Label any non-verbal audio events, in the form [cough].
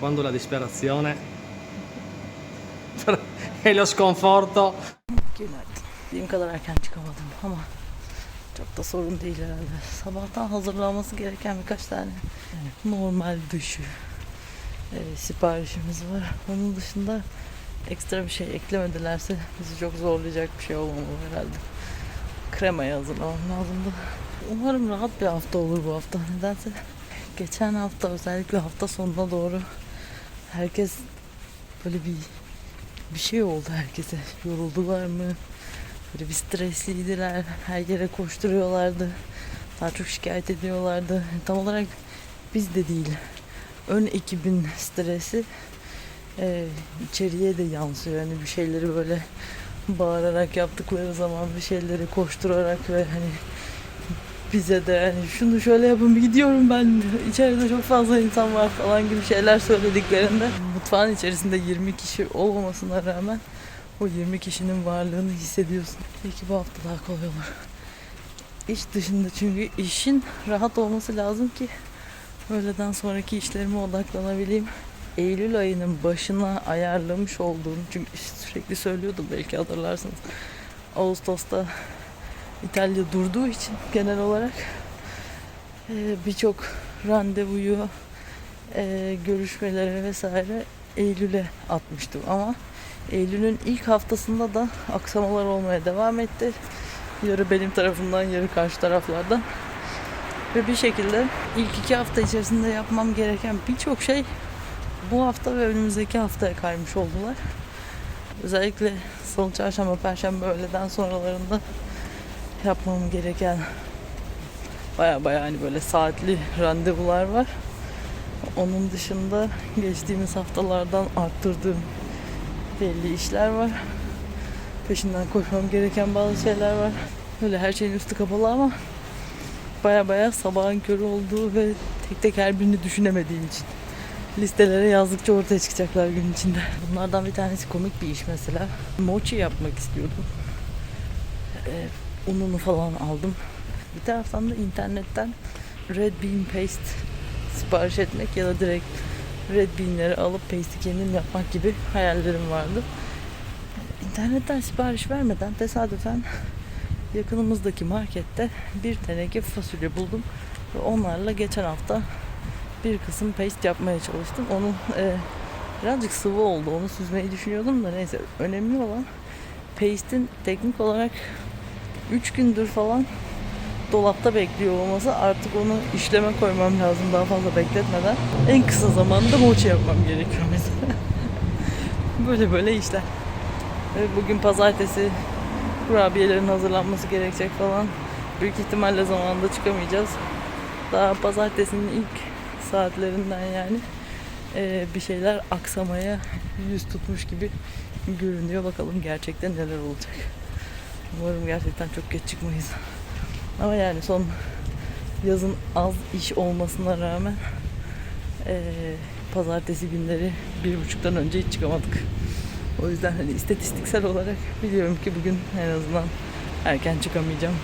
quando la disperazione [laughs] e lo sconforto Günaydın. Benim kadar erken çıkamadım ama çok da sorun değil herhalde. Sabahtan hazırlanması gereken birkaç tane normal dışı e, siparişimiz var. Onun dışında ekstra bir şey eklemedilerse bizi çok zorlayacak bir şey olmamalı herhalde. Kremayı hazırlamam lazımdı. Umarım rahat bir hafta olur bu hafta. Nedense geçen hafta özellikle hafta sonuna doğru herkes böyle bir bir şey oldu herkese. Yoruldular mı? Böyle bir stresliydiler. Her yere koşturuyorlardı. Daha çok şikayet ediyorlardı. Tam olarak biz de değil. Ön ekibin stresi e, içeriye de yansıyor. Yani bir şeyleri böyle bağırarak yaptıkları zaman bir şeyleri koşturarak ve hani bize de yani şunu şöyle yapın gidiyorum ben içeride çok fazla insan var falan gibi şeyler söylediklerinde mutfağın içerisinde 20 kişi olmamasına rağmen o 20 kişinin varlığını hissediyorsun. Belki bu hafta daha kolay olur. İş dışında çünkü işin rahat olması lazım ki öğleden sonraki işlerime odaklanabileyim. Eylül ayının başına ayarlamış olduğum çünkü sürekli söylüyordum belki hatırlarsınız. Ağustos'ta İtalya durduğu için genel olarak e, birçok randevuyu, e, görüşmelere vesaire Eylül'e atmıştım ama Eylül'ün ilk haftasında da aksamalar olmaya devam etti. Yarı benim tarafımdan, yarı karşı taraflardan. Ve bir şekilde ilk iki hafta içerisinde yapmam gereken birçok şey bu hafta ve önümüzdeki haftaya kaymış oldular. Özellikle salı, çarşamba, perşembe öğleden sonralarında yapmam gereken baya baya hani böyle saatli randevular var. Onun dışında geçtiğimiz haftalardan arttırdığım belli işler var. Peşinden koşmam gereken bazı şeyler var. Böyle her şeyin üstü kapalı ama baya baya sabahın körü olduğu ve tek tek her birini düşünemediğim için listelere yazdıkça ortaya çıkacaklar gün içinde. Bunlardan bir tanesi komik bir iş mesela. Mochi yapmak istiyordum. Ee, ununu falan aldım. Bir taraftan da internetten Red Bean Paste sipariş etmek ya da direkt Red Bean'leri alıp paste'i kendim yapmak gibi hayallerim vardı. İnternetten sipariş vermeden tesadüfen yakınımızdaki markette bir teneke fasulye buldum. Ve onlarla geçen hafta bir kısım paste yapmaya çalıştım. Onun e, birazcık sıvı oldu. Onu süzmeyi düşünüyordum da neyse. Önemli olan paste'in teknik olarak 3 gündür falan dolapta bekliyor olması artık onu işleme koymam lazım daha fazla bekletmeden. En kısa zamanda mochi yapmam gerekiyor mesela. [laughs] böyle böyle işler. Bugün pazartesi kurabiyelerin hazırlanması gerekecek falan. Büyük ihtimalle zamanında çıkamayacağız. Daha pazartesinin ilk saatlerinden yani eee, bir şeyler aksamaya yüz tutmuş gibi görünüyor. Bakalım gerçekten neler olacak. Umarım gerçekten çok geç çıkmayız. Ama yani son yazın az iş olmasına rağmen eee, pazartesi günleri bir buçuktan önce hiç çıkamadık. O yüzden hani istatistiksel olarak biliyorum ki bugün en azından erken çıkamayacağım.